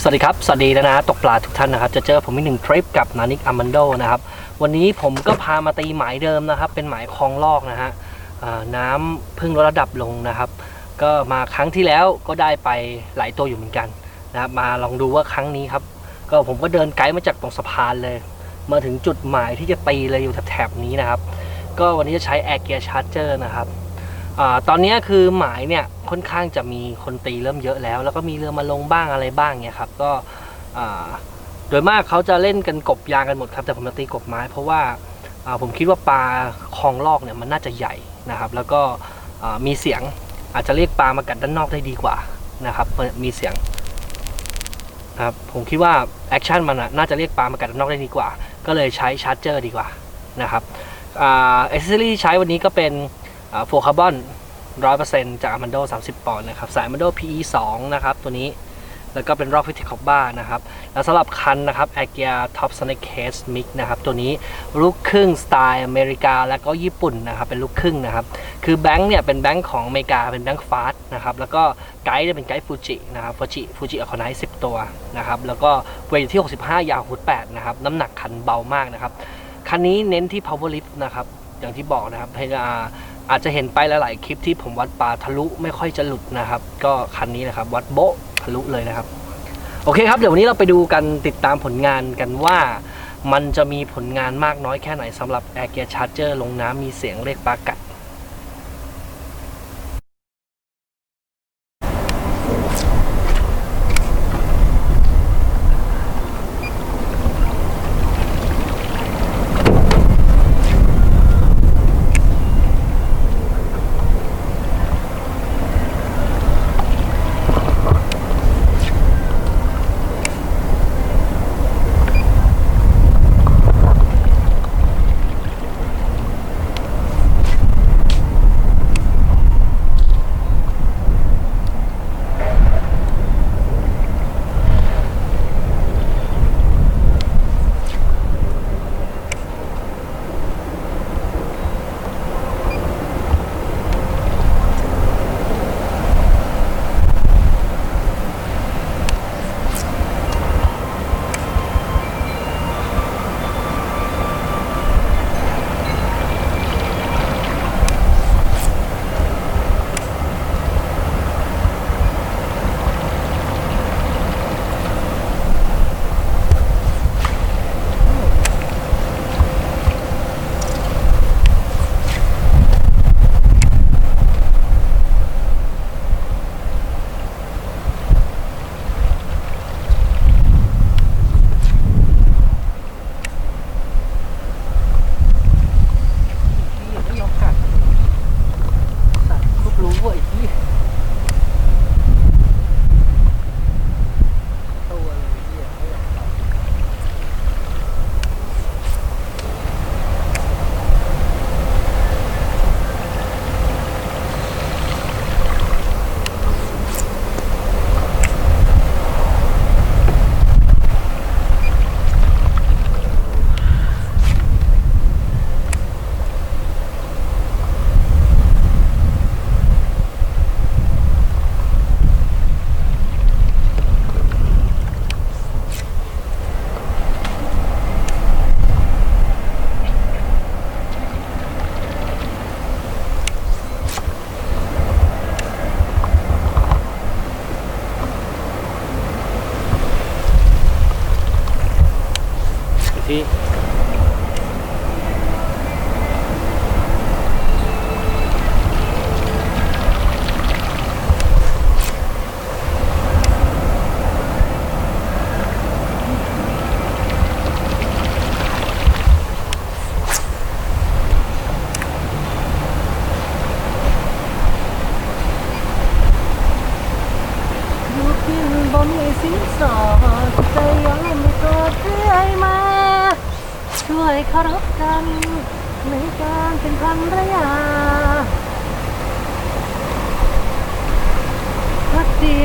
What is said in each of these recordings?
สวัสดีครับ สวัสดีนะนะตกปลาทุกท่านนะครับ จะเจอผมอีกหนึ่งทริปกับนานิกอามันโดนะครับ วันนี้ผมก็พามาตีหมายเดิมนะครับ เป็นหมายคลองลอกนะฮะน้ำเพิ่งลดระดับลงนะครับ ก็มาครั้งที่แล้วก็ได้ไปหลายตัวอยู่เหมือนกันนะครับมาลองดูว่าครั้งนี้ครับ ก็ผมก็เดินไกด์มาจากตรงสะพานเลย มาถึงจุดหมายที่จะตีเลยอยู่แถบนี้นะครับ ก็วันนี้จะใช้ Air Gear Charger นะครับ อาตอนนี้คือหมายเนี่ยค่อนข้างจะมีคนตีเริ่มเยอะแล้ว แล้วก็มีเรือมาลงบ้างอะไรบ้างเนี่ยครับก็อ่าโดยมากเขาจะเล่นกันกบยางกันหมดครับแต่ผมจะตีกบไม้ เพราะว่าอ่าผมคิดว่าปลาคลองลอกเนี่ยมันน่าจะใหญ่นะครับ แล้วก็อ่ามีเสียงอาจจะเรียกปลามากัดด้านนอกได้ดีกว่านะครับมีเสียงนะครับผมคิดว่าแอคชั่นมันอะน่าจะเรียกปลามากัดด้านนอกได้ดีกว่า ก็เลยใช้ชาร์จเจอร์ดีกว่านะครับอ่าเอเซอรี่ใช้วันนี้ก็เป็น โฟคาร์บอนร้อยเปอร์เซ็นต์จาก Amando 30ปอนด์นะครับ สาย Amando PE 2นะครับ ตัวนี้ แล้วก็เป็นรอบฟิติคอบบ้านะครับ แล้วสำหรับคันนะครับ a g i a Top Sonic Case Mix นะครับ ตัวนี้ลูกครึ่งสไตล์อเมริกา แล้วก็ญี่ปุ่นนะครับ เป็นลูกครึ่งนะครับ คือแบงค์เนี่ยเป็นแบงค์ของอเมริกา เป็นแบงค์ฟาสต์นะครับ แล้วก็ไกด์เนี่ยเป็นไกด์ฟูจินะครับ ฟูจิฟูจิอะคอนไนท์10ตัวนะครับ แล้วก็เวทอยู่ที่65ยาวฮุด8นะครับ น้ำหนักคันเบามากนะครับ คันนี้เน้นที่ power lift นะครับ อย่างที่บอกนะครับพยา อาจจะเห็นไปหลาย ๆ คลิปที่ผมวัดปลาทะลุไม่ค่อยจะหลุดนะครับ ก็คันนี้นะครับ วัดโบะทะลุเลยนะครับ โอเคครับเดี๋ยววันนี้เราไปดูกันติดตามผลงานกันว่ามันจะมีผลงานมากน้อยแค่ไหนสำหรับ Air Gear Charger ลงน้ำมีเสียงเรียกปลากัด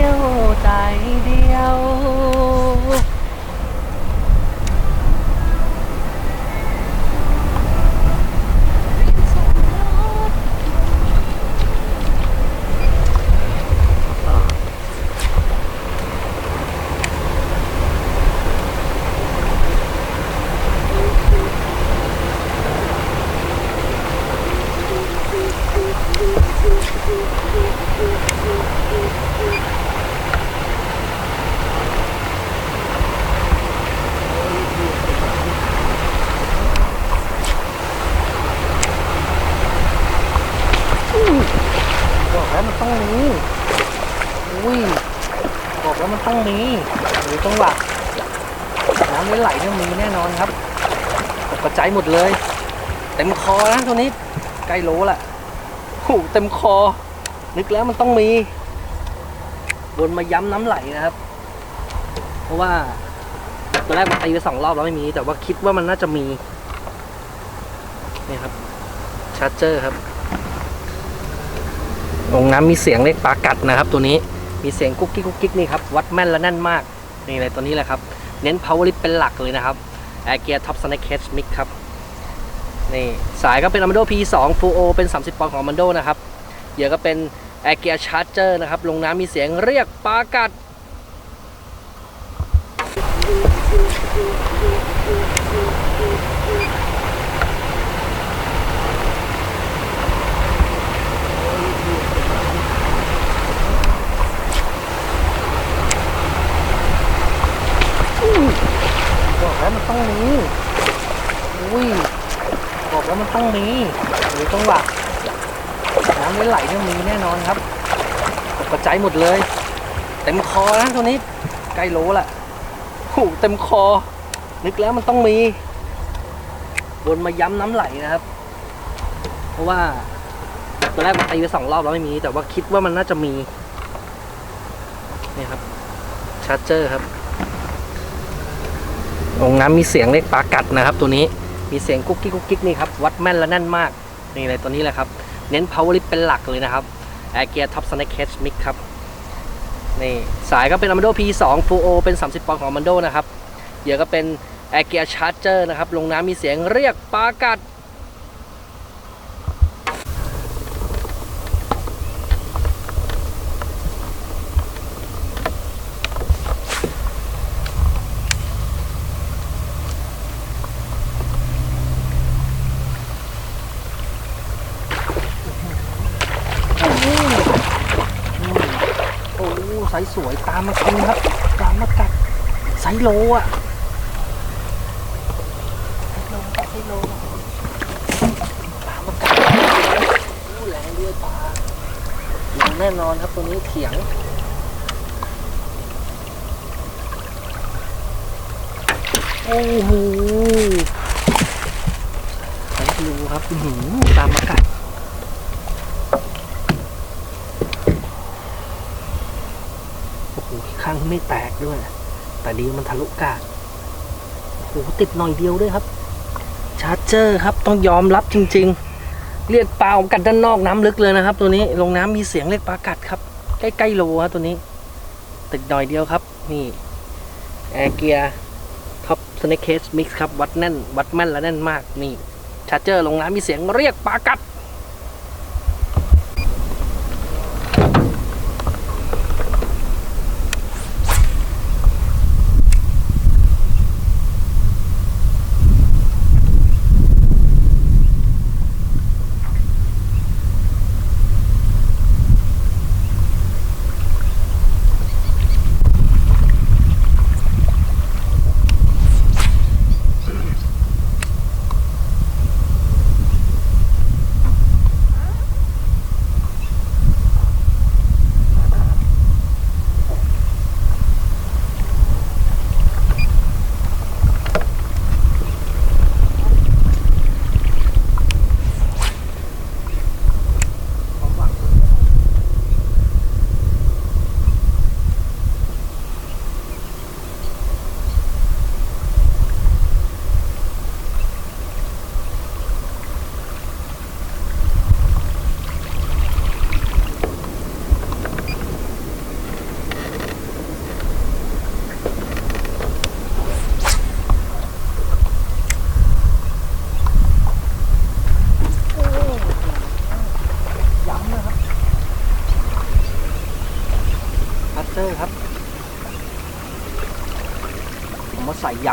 ยวใจเดียว อุ้ยบอกแล้วมัน ต้องมีหรือจังหวะน้ำไม่ไหลเนี่ยมีแน่นอนครับตกระจายหมดเลยเต็มคอนะตัวนี้ใกล้โลละโอ้เต็มคอ นึกแล้วมันต้องมีวนมาย้ำน้ำไหลนะครับ เพราะว่าตอนแรกมันตีไปสองรอบแล้วไม่มี แต่ว่าคิดว่ามันน่าจะมีนี่ครับชาร์เจอร์ครับลงน้ำมีเสียงเรียกปลากัดนะครับตัวนี้ มีเสียงกุ๊กกิ๊กกุ๊กกิ๊กนี่ครับวัดแม่นและแน่นมากนี่เลยตัวนี้แหละครับ เน้น power lift เป็นหลักเลยนะครับ Air Gear Top Snake Cage Mix ครับนี่สายก็เป็น Amando P2 Full O เป็น 30 ปอนด์ของ Amando นะครับเหยื่อก็เป็น Air Gear Charger นะครับลงน้ำมีเสียงเรียกปากัด บอกแล้วมันต้องมีอุ้ย บอกแล้วมันต้องมีหรือจังหวะน้ำไม่ไหลเนี่ยมีแน่นอนครับตกกระจายหมดเลย เต็มคอนะตัวนี้ใกล้โลแหละโอ้เต็มคอ นึกแล้วมันต้องมีวนมาย้ำน้ำไหลนะครับ เพราะว่าตอนแรกมันตีไปสองรอบแล้วไม่มี แต่ว่าคิดว่ามันน่าจะมีนี่ครับชาร์เจอร์ครับลงน้ำมีเสียงเรียกปลากัดนะครับตัวนี้ มีเสียงกุ๊กกิ๊กกุ๊กกิ๊กนี่ครับวัดแม่นและแน่นมากนี่เลยตัวนี้แหละครับ เน้น power lift เป็นหลักเลยนะครับแอร์เกียร์ท็อปสแน็คเคชมิกครับนี่สายก็เป็น Amando P2 Full O เป็น 30 ปอนด์ของ Amando นะครับเหยื่อก็เป็นแอร์เกียร์ชาร์เจอร์นะครับลงน้ำมีเสียงเรียกปลากัด โอ้โห ไซส์สวยตามมากินครับ ตามมากัดไซส์โลอะไซส์โลไซส์โลตามมากัดโอ้แรงด้วยปลาแรงแน่นอนครับตัวนี้เถียงโอ้โหไซส์โลครับหือตามมากัด โอ้โหข้างไม่แตกด้วย แต่ดีมันทะลุกาดโอ้โหติดหน่อยเดียวด้วยครับ ชาร์จเจอร์ครับต้องยอมรับจริง ๆ เรียกปลาออกกัดด้านนอกน้ำลึกเลยนะครับ ตัวนี้ลงน้ำมีเสียงเรียกปลากัดครับ ใกล้ๆโลครับตัวนี้ ติดหน่อยเดียวครับ นี่แอร์เกียท็อปสเนคเคสมิกซ์ครับ วัดแน่น วัดแม่นและแน่นมากนี่ชาร์เจอร์ลงน้ำมีเสียงเรียกปลากัด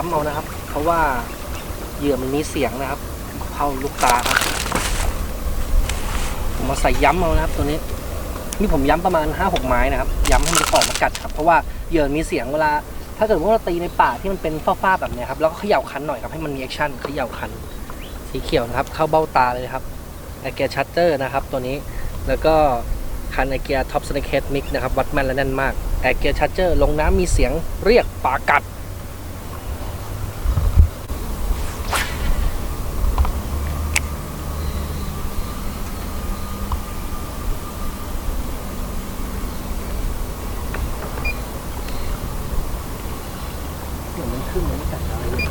ย้ำเอานะครับ เพราะว่าเหยื่อมันมีเสียงนะครับ เข้าลูกตาครับ ผมมาใส่ย้ำเอานะครับ ตัวนี้ นี่ผมย้ำประมาณ5้าหกไม้นะครับ ย้ำให้มันออกมากัดครับ เพราะว่าเหยื่อมีเสียงเวลา ถ้าเกิดว่าเราตีในป่าที่มันเป็นฟ้าๆแบบนี้ครับ แล้วก็เขย่าคันหน่อยครับ ให้มันมีแอคชั่นเขย่าคัน สีเขียวนะครับ เข้าเบ้าตาเลยครับแอร์แกชัตเตอร์นะครับ ตัวนี้ แล้วก็คันไอเกียท็อปสเนคเฮดมิกนะครับ วัดแม่นและแน่นมากไอเกียชาร์เจอร์ลงน้ำมีเสียงเรียกปากัด เหมือนมันขึ้นเหมือนมันกัดอะไรอยู่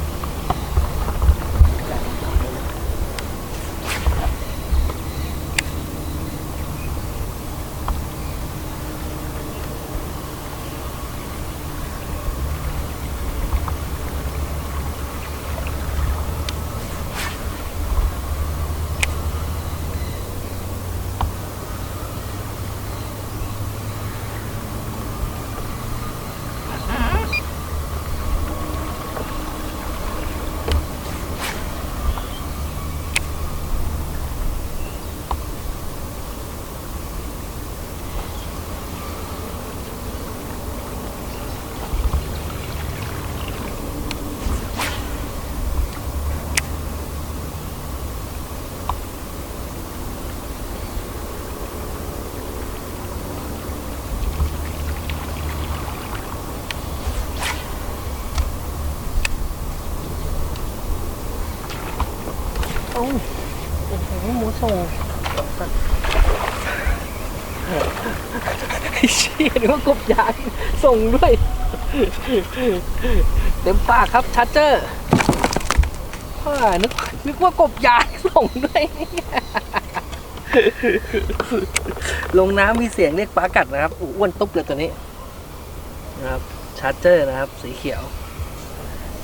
โอ้โอ้โหหมูส่งไอ้เชี่ยนึกว่ากบยางส่งด้วย เต็มปากครับชาร์เจอร์ฮ่านึกนึกว่ากบยางส่งด้วย ลงน้ำมีเสียงเรียกปลากัดนะครับอู้อ้วนตุ๊บเลยตัวนี้ นะครับชาร์เจอร์นะครับ สีเขียว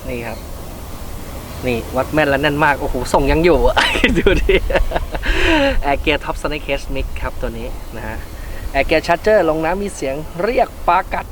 นี่ครับ นี่ วัดแม่นและแน่นมาก โอ้โห ส่งยังอยู่ ดูดิแอร์เกียร์ท็อปสเนคเคสมิกครับตัวนี้นะฮะแอร์เกียร์ชาร์เจอร์ลงน้ำมีเสียงเรียกปลากัด